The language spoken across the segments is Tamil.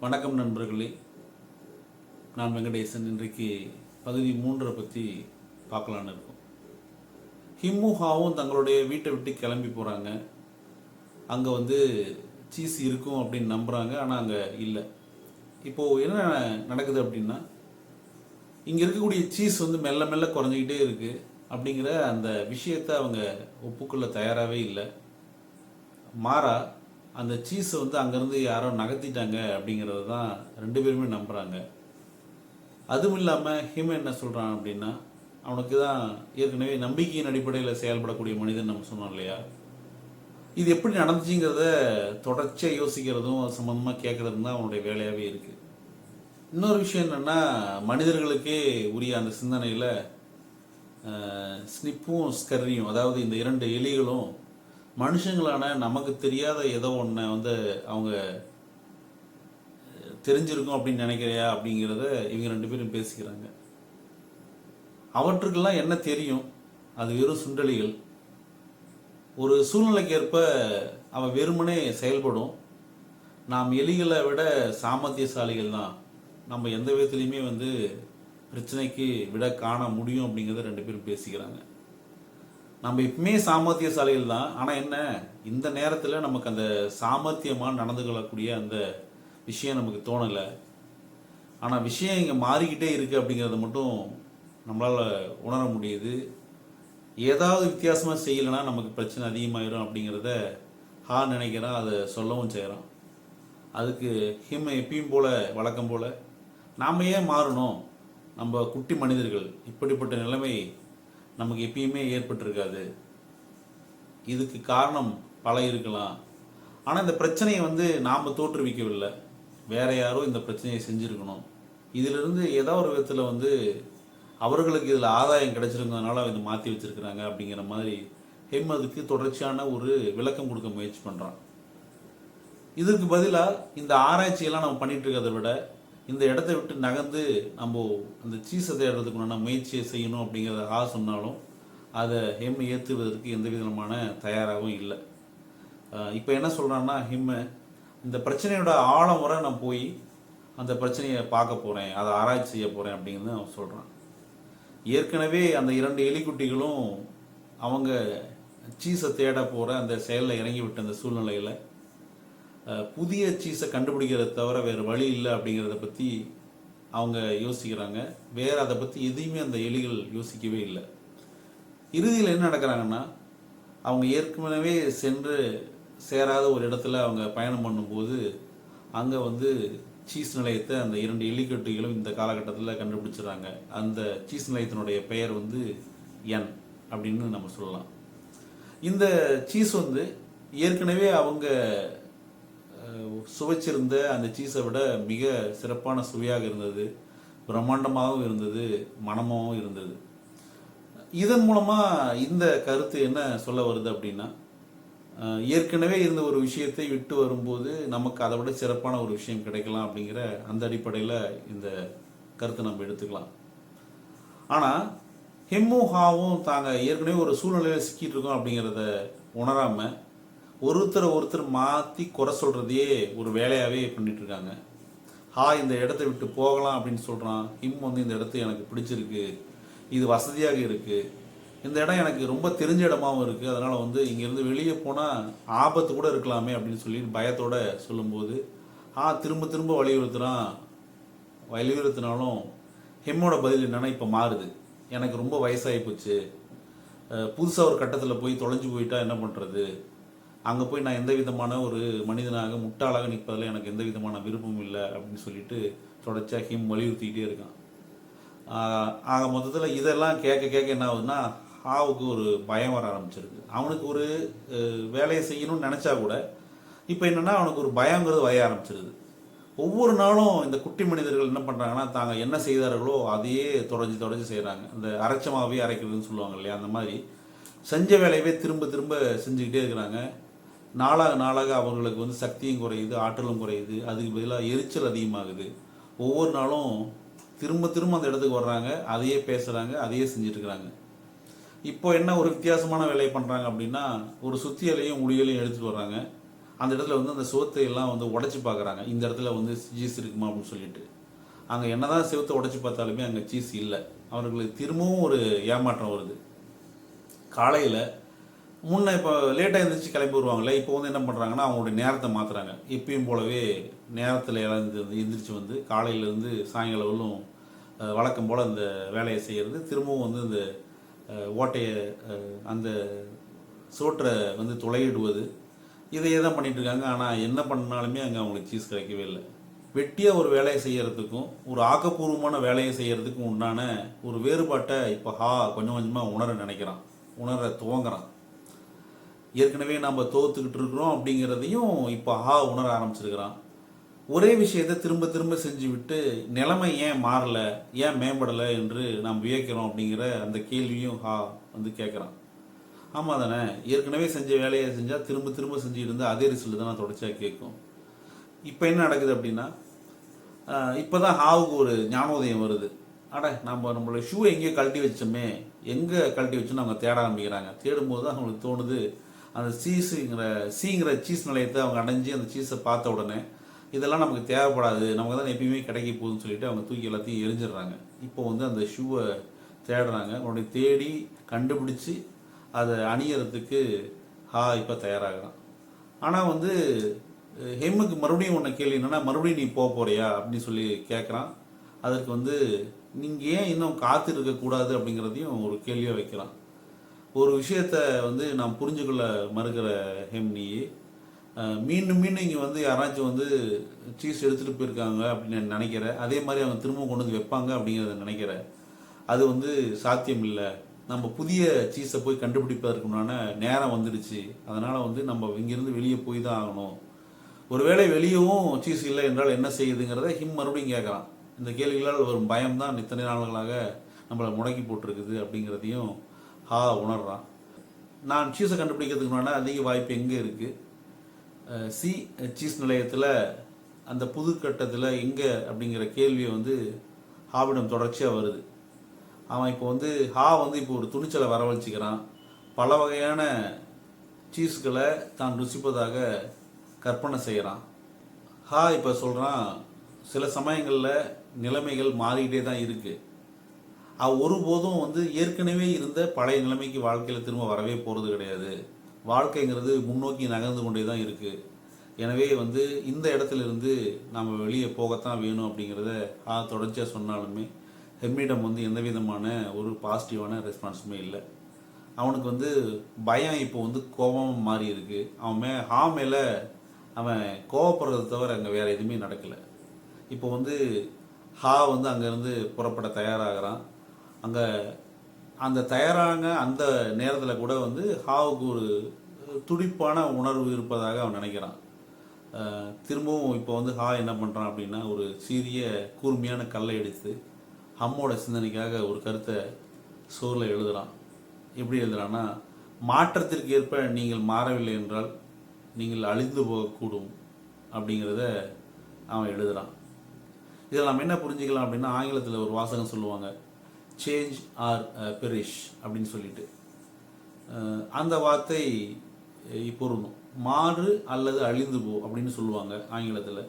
வணக்கம் நண்பர்களே. நான் வெங்கடேசன். இன்றைக்கு பகுதி மூன்றை பற்றி பார்க்கலான்னு இருக்கோம். ஹிம்முஹாவும் தங்களுடைய வீட்டை விட்டு கிளம்பி போகிறாங்க அங்கே வந்து சீஸ் இருக்கும் அப்படின்னு நம்புகிறாங்க ஆனால் அங்கே இல்லை. இப்போது என்ன நடக்குது அப்படின்னா இங்கே இருக்கக்கூடிய சீஸ் வந்து மெல்ல மெல்ல குறைஞ்சிக்கிட்டே இருக்குது அப்படிங்கிற அந்த விஷயத்தை அவங்க ஒப்புக்கொள்ள தயாராகவே இல்லை. மாறா அந்த சீஸை வந்து அங்கேருந்து யாரோ நகர்த்திட்டாங்க அப்படிங்கிறது தான் ரெண்டு பேருமே நம்புகிறாங்க அதுவும் இல்லாமல் ஹிம் என்ன சொல்கிறான் அப்படின்னா அவனுக்கு தான் ஏற்கனவே நம்பிக்கையின் அடிப்படையில் செயல்படக்கூடிய மனிதன் நம்ம சொன்னோம் இல்லையா? இது எப்படி நடந்துச்சுங்கிறத தொடர்ச்சியாக யோசிக்கிறதும் அது சம்மந்தமாக கேட்குறதும் தான் அவனுடைய வேலையாகவே இருக்குது இன்னொரு விஷயம் என்னென்னா மனிதர்களுக்கே உரிய அந்த சிந்தனையில் ஸ்னிப்பும் ஸ்கர்ரியும் அதாவது இந்த இரண்டு எலிகளும் மனுஷங்களான நமக்கு தெரியாத ஏதோ ஒன்றை வந்து அவங்க தெரிஞ்சிருக்கும் அப்படின்னு நினைக்கிறியா அப்படிங்கிறத இவங்க ரெண்டு பேரும் பேசிக்கிறாங்க. அவற்றுக்கெல்லாம் என்ன தெரியும்? அது வெறும் சுண்டலிகள். ஒரு சூழ்நிலைக்கு ஏற்ப அவன் வெறுமனே செயல்படும். நாம் எலிகளை விட சாமர்த்தியசாலிகள் தான். நம்ம எந்த விதத்துலையுமே வந்து பிரச்சனைக்கு விட காண முடியும் அப்படிங்கிறத ரெண்டு பேரும் பேசிக்கிறாங்க. நம்ம எப்பவுமே சாமர்த்தியசாலிகள் தான். ஆனால் என்ன? இந்த நேரத்தில் நமக்கு அந்த சாமர்த்தியமாக நடந்து கொள்ளக்கூடிய அந்த விஷயம் நமக்கு தோணலை. ஆனால் விஷயம் இங்கே மாறிக்கிட்டே இருக்குது அப்படிங்கிறத மட்டும் நம்மளால் உணர முடியுது. ஏதாவது வித்தியாசமாக செய்யலைன்னா நமக்கு பிரச்சனை அதிகமாயிரும் அப்படிங்கிறத ஹா நினைக்கிறான் அதை சொல்லவும் செய்கிறான் அதுக்கு ஹிம் எப்பயும் போல் வழக்கம் போல் நாம் ஏன் மாறணும்? நம்ம குட்டி மனிதர்கள் இப்படிப்பட்ட நிலைமை நமக்கு எப்பயுமே ஏற்பட்டிருக்காது. இதுக்கு காரணம் பல இருக்கலாம். ஆனால் இந்த பிரச்சனையை வந்து நாம் தோற்றுவிக்கவில்லை. வேற யாரோ இந்த பிரச்சனையை செஞ்சுருக்கணும். இதிலிருந்து ஏதோ ஒரு விதத்தில் வந்து அவர்களுக்கு இதில் ஆதாயம் கிடைச்சிருந்ததுனால இதை மாற்றி வச்சுருக்கிறாங்க அப்படிங்கிற மாதிரி ஹெம்மதுக்கு தொடர்ச்சியான ஒரு விளக்கம் கொடுக்க முயற்சி பண்ணுறான் இதற்கு பதிலாக இந்த ஆராய்ச்சியெல்லாம் நம்ம பண்ணிகிட்டு இருக்கிறத விட இந்த இடத்த விட்டு நகர்ந்து நம்ம அந்த சீஸை தேடுறதுக்கு உண்டான முயற்சியை செய்யணும் அப்படிங்கிறத ஆ சொன்னாலும் அதை ஹெம் ஏற்றுவதற்கு எந்த விதமான தயாராகவும் இல்லை. இப்போ என்ன சொல்கிறான்னா ஹிம்ம இந்த பிரச்சனையோட ஆழம் வரை நான் போய் அந்த பிரச்சனையை பார்க்க போகிறேன் அதை ஆராய்ச்சி செய்ய போகிறேன் அப்படிங்கிறது அவன் சொல்கிறான் ஏற்கனவே அந்த இரண்டு எலிக்குட்டிகளும் அவங்க சீஸை தேட போகிற அந்த செயலில் இறங்கி விட்ட அந்த சூழ்நிலையில் புதிய சீஸை கண்டுபிடிக்கிறத தவிர வேறு வழி இல்லை அப்படிங்கிறத பற்றி அவங்க யோசிக்கிறாங்க. வேறு அதை பற்றி எதையுமே அந்த எலிகள் யோசிக்கவே இல்லை. இறுதியில் என்ன நடக்கிறாங்கன்னா அவங்க ஏற்கனவே சென்று சேராத ஒரு இடத்துல அவங்க பயணம் பண்ணும்போது அங்கே வந்து சீஸ் நிலையத்தை அந்த இரண்டு எலிக்கட்டுகளும் இந்த காலகட்டத்தில் கண்டுபிடிச்சிடுறாங்க. அந்த சீஸ் நிலையத்தினுடைய பெயர் வந்து என் அப்படின்னு நம்ம சொல்லலாம். இந்த சீஸ் வந்து ஏற்கனவே அவங்க சுவைச்சிருந்த அந்த சீஸை விட மிக சிறப்பான சுவையாக இருந்தது. பிரம்மாண்டமாகவும் இருந்தது மனமாகவும் இருந்தது. இதன் மூலமாக இந்த கருத்து என்ன சொல்ல வருது அப்படின்னா ஏற்கனவே இருந்த ஒரு விஷயத்தை விட்டு வரும்போது நமக்கு அதை விட சிறப்பான ஒரு விஷயம் கிடைக்கலாம் அப்படிங்கிற அந்த அடிப்படையில் இந்த கருத்தை நம்ம எடுத்துக்கலாம். ஆனால் ஹெம்மும் ஹாவும் தாங்க ஏற்கனவே ஒரு சூழ்நிலையில் சிக்கிட்டு இருக்கோம் அப்படிங்கிறத உணராமல் ஒருத்தரை ஒருத்தர் மாற்றி குறை சொல்கிறதையே ஒரு வேலையாகவே பண்ணிட்டு இருக்காங்க ஹா இந்த இடத்த விட்டு போகலாம் அப்படின்னு சொல்கிறான் ஹிம் வந்து இந்த இடத்து எனக்கு பிடிச்சிருக்கு. இது வசதியாக இருக்குது இந்த இடம் எனக்கு ரொம்ப தெரிஞ்ச இடமாவும் இருக்குது அதனால் வந்து இங்கேருந்து வெளியே போனால் ஆபத்து கூட இருக்கலாமே அப்படின்னு சொல்லி பயத்தோட சொல்லும்போது ஆ திரும்ப திரும்ப வலியுறுத்துகிறான் வலியுறுத்தினாலும் ஹெம்மோட பதில் என்னென்னா இப்போ மாறுது. எனக்கு ரொம்ப வயசாகி போச்சு. புதுசாக ஒரு கட்டத்தில் போய் தொலைஞ்சு போயிட்டா என்ன பண்ணுறது அங்கே போய் நான் எந்த விதமான ஒரு மனிதனாக முட்டாளாக நிற்பதில் எனக்கு எந்த விதமான விருப்பமும் இல்லை அப்படின்னு சொல்லிட்டு தொடர்ச்சியாக ஹிம் வலியுறுத்திக்கிட்டே இருக்கான். ஆக மொத்தத்தில் இதெல்லாம் கேட்க கேட்க என்ன ஆகுதுன்னா ஹாவுக்கு ஒரு பயம் வர ஆரம்பிச்சிருக்கு. அவனுக்கு ஒரு வேலையை செய்யணும்னு நினச்சா கூட இப்போ என்னென்னா அவனுக்கு ஒரு பயங்கிறது வய ஆரம்பிச்சிருது. ஒவ்வொரு நாளும் இந்த குட்டி மனிதர்கள் என்ன பண்ணுறாங்கன்னா தாங்க என்ன செய்தார்களோ அதையே தொடஞ்சி தொடஞ்சி செய்கிறாங்க அந்த அரைச்சமாகவே அரைக்கிறதுன்னு சொல்லுவாங்க இல்லையா அந்த மாதிரி. செஞ்ச வேலையவே திரும்ப திரும்ப செஞ்சுக்கிட்டே இருக்கிறாங்க. நாளாக நாளாக அவர்களுக்கு வந்து சக்தியும் குறையுது ஆற்றலும் குறையுது. அதுக்கு பதிலாக எரிச்சல் அதிகமாகுது. ஒவ்வொரு நாளும் திரும்ப திரும்ப அந்த இடத்துக்கு வர்றாங்க அதையே பேசுகிறாங்க அதையே செஞ்சிட்ருக்கிறாங்க. இப்போ என்ன ஒரு வித்தியாசமான வேலையை பண்ணுறாங்க அப்படின்னா ஒரு சுத்தியலையும் முடியலையும் எடுத்துகிட்டு வர்றாங்க. அந்த இடத்துல வந்து அந்த சுவத்தை எல்லாம் வந்து உடைச்சி பார்க்குறாங்க இந்த இடத்துல வந்து சீஸ் இருக்குமா அப்படின்னு சொல்லிட்டு. அங்கே என்னதான் செவத்தை உடைச்சி பார்த்தாலுமே அங்கே சீஸ் இல்லை. அவர்களுக்கு திரும்பவும் ஒரு ஏமாற்றம் வருது. காலையில் முன்னே இப்போ லேட்டாக எழுந்திரிச்சு கிளம்பி வருவாங்களே இப்போ வந்து என்ன பண்ணுறாங்கன்னா அவங்களுடைய நேரத்தை மாற்றுறாங்க எப்பயும் போலவே நேரத்தில் இழந்து எந்திரிச்சு வந்து காலையிலேருந்து சாயங்காலம் வழக்கம் போல் அந்த வேலையை செய்கிறது திரும்பவும் வந்து இந்த ஓட்டையை அந்த சோற்றை வந்து துளையிடுவது. இதையே தான் பண்ணிகிட்டு இருக்காங்க. ஆனால் என்ன பண்ணாலுமே அங்கே அவங்களுக்கு சீஸ் கிடைக்கவே இல்லை. வெட்டியாக ஒரு வேலையை செய்கிறதுக்கும் ஒரு ஆக்கப்பூர்வமான வேலையை செய்கிறதுக்கும் உண்டான ஒரு வேறுபாட்டை இப்போ ஹா கொஞ்சம் கொஞ்சமாக உணர நினைக்கிறான். உணர துவங்குறான். ஏற்கனவே நம்ம தோத்துக்கிட்டு இருக்கிறோம் அப்படிங்கிறதையும் இப்போ ஹா உணர ஆரம்பிச்சிருக்கிறான். ஒரே விஷயத்தை திரும்ப திரும்ப செஞ்சு விட்டு நிலைமை ஏன் மாறலை ஏன் மேம்படலை என்று நாம் வியக்கிறோம் அப்படிங்கிற அந்த கேள்வியும் ஹா வந்து கேட்குறான். ஆமாம் தானே ஏற்கனவே செஞ்ச வேலையை செஞ்சால் திரும்ப திரும்ப செஞ்சுட்டு இருந்தால் அதே ரிசல்ட் தான் தொடர்ச்சியாக கேட்கும். இப்போ என்ன நடக்குது அப்படின்னா இப்போ தான் ஹாவுக்கு ஒரு ஞானோதயம் வருது. அட நம்ம நம்மளோட ஷூ எங்கேயோ கழட்டி வச்சோமே எங்கே கழட்டி வச்சோன்னு அவங்க தேட ஆரம்பிக்கிறாங்க. தேடும்போது தான் அவங்களுக்கு தோணுது அந்த சீஸுங்கிற சீங்கிற சீஸ் நிலையத்தை அவங்க அடைஞ்சு அந்த சீஸை பார்த்த உடனே இதெல்லாம் நமக்கு தேவைப்படாது நமக்கு தான் எப்பயுமே கிடைக்க போகுதுன்னு சொல்லிட்டு அவங்க தூக்கி எல்லாத்தையும் எரிஞ்சிடுறாங்க. இப்போ வந்து அந்த ஷூவை தேடுறாங்க. உடனே தேடி கண்டுபிடிச்சி அதை அணியறதுக்கு ஹா இப்போ தயாராகிறான். ஆனால் வந்து ஹெம்முக்கு மறுபடியும் ஒன்று கேள்வி என்னென்னா மறுபடியும் நீ போக போறியா? அப்படின்னு சொல்லி கேட்குறான் அதற்கு வந்து நீங்கள் ஏன் இன்னும் காத்து இருக்கக்கூடாது அப்படிங்கிறதையும் ஒரு கேள்வியாக வைக்கிறான். ஒரு விஷயத்த வந்து நான் புரிஞ்சுக்கொள்ள மறுக்கிற ஹெம் மீண்டும் மீண்டும் இங்கே வந்து யாராச்சும் வந்து சீஸ் எடுத்துகிட்டு போயிருக்காங்க அப்படின்னு நினைக்கிறேன் அதே மாதிரி அவங்க திரும்ப கொண்டு வந்து வைப்பாங்க அப்படிங்கிறத நினைக்கிறேன் அது வந்து சாத்தியம் இல்லை. நம்ம புதிய சீஸை போய் கண்டுபிடிப்பதற்குண்டான நேரம் வந்துடுச்சு. அதனால் வந்து நம்ம இங்கேருந்து வெளியே போய் தான் ஆகணும். ஒருவேளை வெளியவும் சீஸ் இல்லை என்றால் என்ன செய்யுதுங்கிறத ஹிம் மறுபடியும் கேட்குறான். இந்த கேள்விகளால் வரும் பயம் தான் இத்தனை நாள்களாக நம்மளை முடக்கி போட்டிருக்குது அப்படிங்கிறதையும் ஹா உணர்றான். நான் சீஸை கண்டுபிடிக்கிறதுக்கு முன்னாடி அதிக வாய்ப்பு எங்கே இருக்குது சி சீஸ் நிலையத்தில் அந்த புது கட்டத்தில் எங்கே அப்படிங்கிற கேள்வியை வந்து ஹாவிடம் தொடர்ச்சியாக வருது. அவன் இப்போ வந்து ஹா வந்து இப்போ ஒரு துணிச்சலை வரவழைச்சிக்கிறான். பல வகையான சீஸ்களை தான் ருசிப்பதாக கற்பனை செய்கிறான் ஹா இப்போ சொல்கிறான் சில சமயங்களில் நிலைமைகள் மாறிக்கிட்டே தான் இருக்குது ஒருபோதும் வந்து ஏற்கனவே இருந்த பழைய நிலைமைக்கு வாழ்க்கையில் திரும்ப வரவே போகிறது கிடையாது. வாழ்க்கைங்கிறது முன்னோக்கி நகர்ந்து கொண்டே தான் இருக்குது எனவே வந்து இந்த இடத்துல இருந்து நம்ம வெளியே போகத்தான் வேணும் அப்படிங்கிறத ஆ தொடர்ச்சியாக சொன்னாலுமே ஹெம்மிடம் வந்து எந்த விதமான ஒரு பாசிட்டிவான ரெஸ்பான்ஸுமே இல்லை. அவனுக்கு வந்து பயம் இப்போ வந்து கோபம் மாறி இருக்கு. அவன் மே ஹா மேலே அவன் கோவப்படுறதை தவிர அங்கே வேறு எதுவுமே நடக்கலை. இப்போ வந்து ஹா வந்து அங்கேருந்து புறப்பட தயாராகிறான். அங்கே அந்த தயாராக அந்த நேரத்தில் கூட வந்து ஹாவுக்கு ஒரு துடிப்பான உணர்வு இருப்பதாக அவன் நினைக்கிறான். திரும்பவும் இப்போ வந்து ஹா என்ன பண்ணுறான் அப்படின்னா ஒரு சீரிய கூர்மையான கல்லை எடுத்து ஹம்மோட சிந்தனைக்காக ஒரு கருத்தை சோரில் எழுதுறான். எப்படி எழுதுறான்னா மாற்றத்திற்கு ஏற்ப நீங்கள் மாறவில்லை என்றால் நீங்கள் அழிந்து போகக்கூடும் அப்படிங்கிறத அவன் எழுதுகிறான் இதில் நம்ம என்ன புரிஞ்சுக்கலாம் அப்படின்னா ஆங்கிலத்தில் ஒரு வாசகம் சொல்லுவாங்க சேஞ்ச் ஆர் பெரிஷ் அப்படின்னு சொல்லிட்டு. Uh, அந்த வார்த்தை uh, பொருந்தும் மாறு அல்லது அழிந்து போ அப்படின்னு சொல்லுவாங்க ஆங்கிலத்தில்.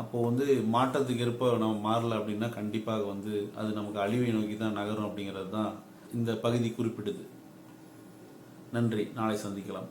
அப்போது வந்து மாற்றத்துக்கு ஏற்ப நம்ம மாறல அப்படின்னா கண்டிப்பாக வந்து அது நமக்கு அழிவை நோக்கி தான் நகரும் அப்படிங்கிறது தான் இந்த பகுதி குறிப்பிடுது நன்றி. நாளை சந்திக்கலாம்.